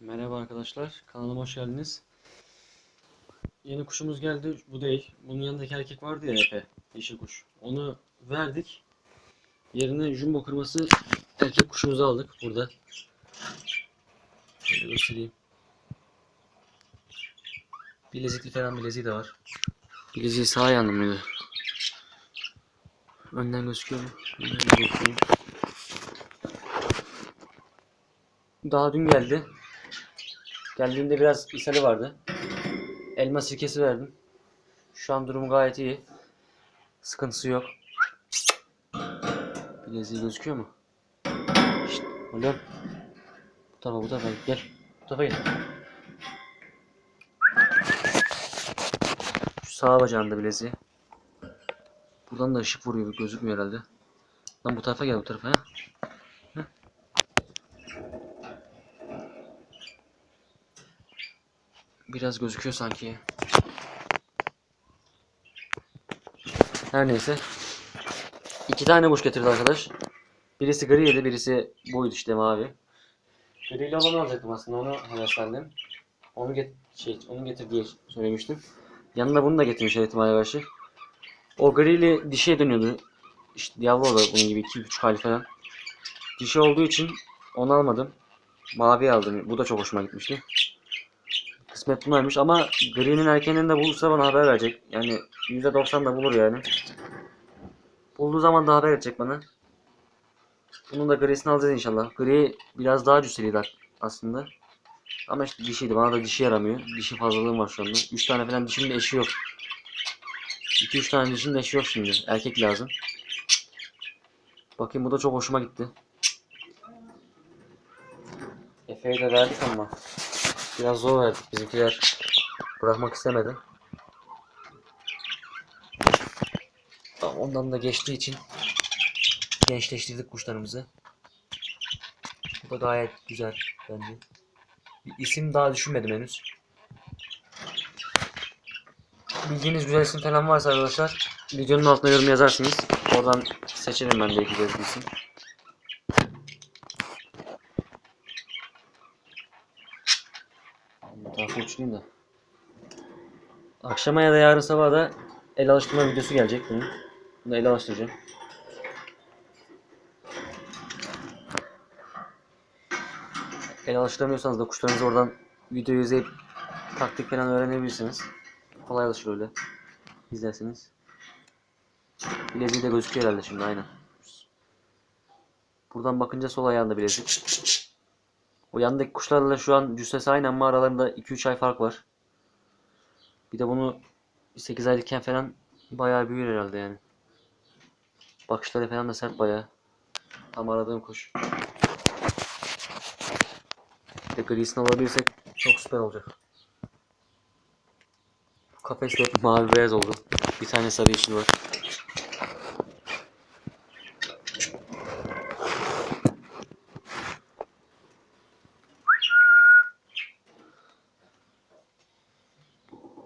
Merhaba arkadaşlar, kanalıma hoş geldiniz. Yeni kuşumuz geldi, bu değil. Bunun yanındaki erkek vardı ya Efe, yeşil kuş. Onu verdik. Yerine jumbo kırması erkek kuşumuzu aldık burada. Şöyle göstereyim. Bilezikli falan bileziği de var. Bileziği sağ yandı mıydı? Önden gözüküyor mu? Önden gözüküyor. Daha dün geldi. Geldiğinde biraz ishali vardı. Elma sirkesi verdim. Şu an durumu gayet iyi. Sıkıntısı yok. Bileziği gözüküyor mu? Şşt, oğlum. Bu tarafa bu tarafa gel. Bu tarafa gel. Şu sağ bacağında bileziği. Buradan da ışık vuruyor gözükmüyor herhalde. Lan bu tarafa gel bu tarafa ha. Biraz gözüküyor sanki. Her neyse. İki tane kuş getirdi arkadaş. Birisi griydi, birisi buydu işte mavi. Griyle olanı alacaktım aslında onu heveslendim. Onu get şey onu getir diye söylemiştim. Yanında bunu da getirmiş her ihtimale karşı. O grili dişiye dönüyordu. İşte yavru o da bunun gibi 2-3 hali falan. Dişi olduğu için onu almadım. Mavi aldım. Bu da çok hoşuma gitmişti. Kısmet bunlarmış ama Green'in erkeğinin de bulursa bana haber verecek. Yani %90 da bulur yani. Bulduğu zaman da haber edecek bana. Bunun da grisini alacağız inşallah. Gri biraz daha cüsseliydi aslında. Ama işte dişiydi. Bana da dişi yaramıyor. Dişi fazlalığım var şu anda. 3 tane falan dişimin eşi yok. 2-3 tane dişinin eşi yok şimdi. Erkek lazım. Bakayım bu da çok hoşuma gitti. Efe'ye de verdik ama. Biraz zor verdik. Bizimkiler bırakmak istemedi. Ama Ondan da geçtiği için gençleştirdik kuşlarımızı. Bu da gayet güzel bence. Bir isim daha düşünmedim henüz. Bildiğiniz güzel isim falan varsa arkadaşlar videonun altına yorum yazarsınız. Oradan seçerim ben de iki bir isim. Tarafa uçurayım da. Akşama ya da yarın sabah da el alıştırma videosu gelecek bunun. Bunu el alıştıracağım. El alıştıramıyorsanız da kuşlarınızı oradan videoyu izleyip taktik falan öğrenebilirsiniz. Kolay alışır öyle. İzlersiniz. Bileziği de gözüküyor herhalde şimdi aynen. Buradan bakınca sol ayağında bilezik. O yandaki kuşlarla şu an cüssesi aynı ama aralarında 2-3 ay fark var. Bir de bunu 8 aylıkken falan bayağı büyür herhalde yani. Bakışları falan da sert bayağı. Tam aradığım kuş. Bir de grisini alabilirsek çok süper olacak. Kafes de mavi beyaz oldu. Bir tane sarı yeşil var.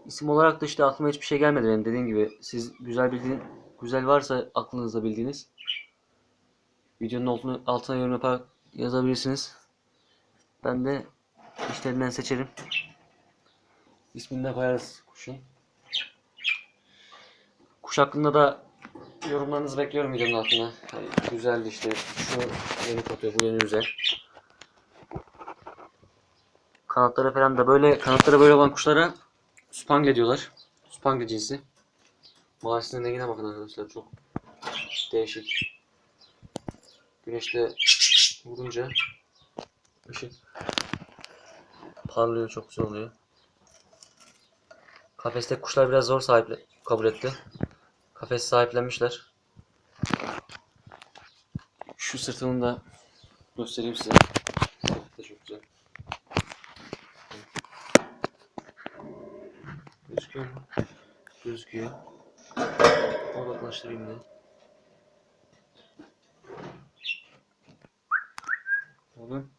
İsim olarak da işte aklıma hiçbir şey gelmedi benim dediğim gibi. Siz güzel bildiğin, güzel varsa aklınızda bildiğiniz videonun altına, altına yorum yaparak yazabilirsiniz. Ben de işlerinden seçerim. İsmini de koyarız kuşun. Kuş hakkında da yorumlarınızı bekliyorum videonun altına. Yani güzeldi işte. Şu yeni fotoğrafı, bu yeni güzel. Kanatlara falan da böyle kanatlara böyle olan kuşlara Spangle diyorlar. Spangle cinsi. Mavisinin rengine bakın arkadaşlar çok değişik. Güneşte vurunca ışık parlıyor çok güzel oluyor. Kafeste kuşlar biraz zor sahiple kabul etti. Kafes sahiplenmişler. Şu sırtını da göstereyim size. Sırtı da çok güzel. Mu? Gözüküyor. Odaklaştırayım da. Oğlum.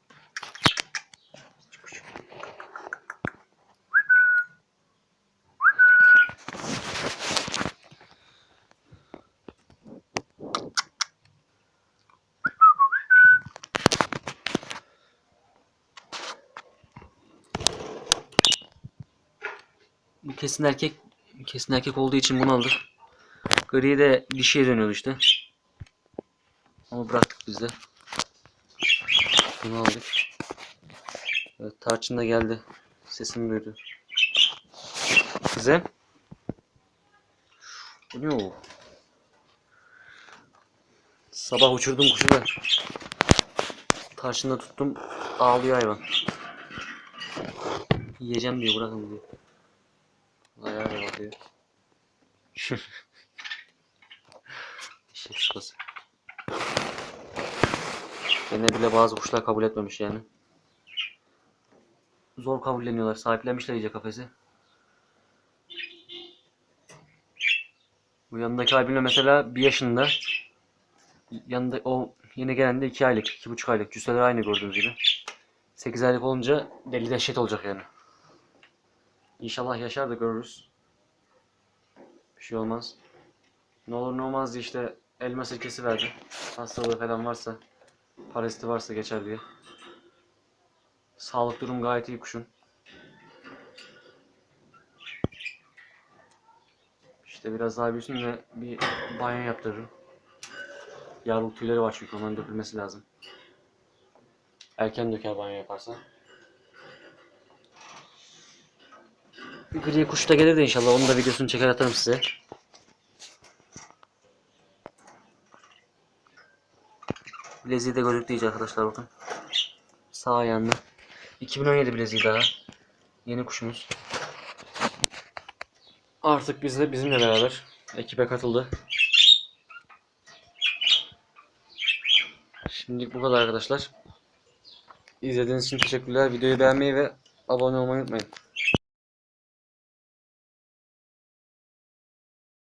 Kesin erkek kesin erkek olduğu için bunu aldık. Gri de dişiye dönüyordu işte. Onu bıraktık biz de. Bunu aldık. Evet, tarçın da geldi. Sesimi duydu. Size. Bu ne o? Sabah uçurdum kuşu da. Tarçınla tuttum. Ağlıyor hayvan. Yiyeceğim diyor bırakın diyor. Ayağı da bakıyor. Eşek sıpası. Gene bile bazı kuşlar kabul etmemiş yani. Zor kabulleniyorlar. Sahiplenmişler iyice kafesi. Bu yanındaki albino mesela bir yaşında. Yanında o yeni gelen de 2 aylık, 2,5 aylık. Cüsseleri aynı gördüğünüz gibi. 8 aylık olunca deli dehşet olacak yani. İnşallah yaşar da görürüz. Bir şey olmaz. Ne olur ne olmaz diye işte elma sirkesi verdi. Hastalığı falan varsa, paraziti varsa geçer diye. Sağlık durum gayet iyi kuşun. İşte biraz daha büyüsün ve bir banyo yaptırırım. Yavruluk tüyleri var çünkü onların dökülmesi lazım. Erken döker banyo yaparsa. Gri kuş da gelir de inşallah. Onun da videosunu çeker atarım size. Bileziği de gözüktü iyice arkadaşlar bakın. Sağ ayağında. 2017 bileziği daha. Yeni kuşumuz. Artık bizle bizimle beraber ekibe katıldı. Şimdilik bu kadar arkadaşlar. İzlediğiniz için teşekkürler. Videoyu beğenmeyi ve abone olmayı unutmayın.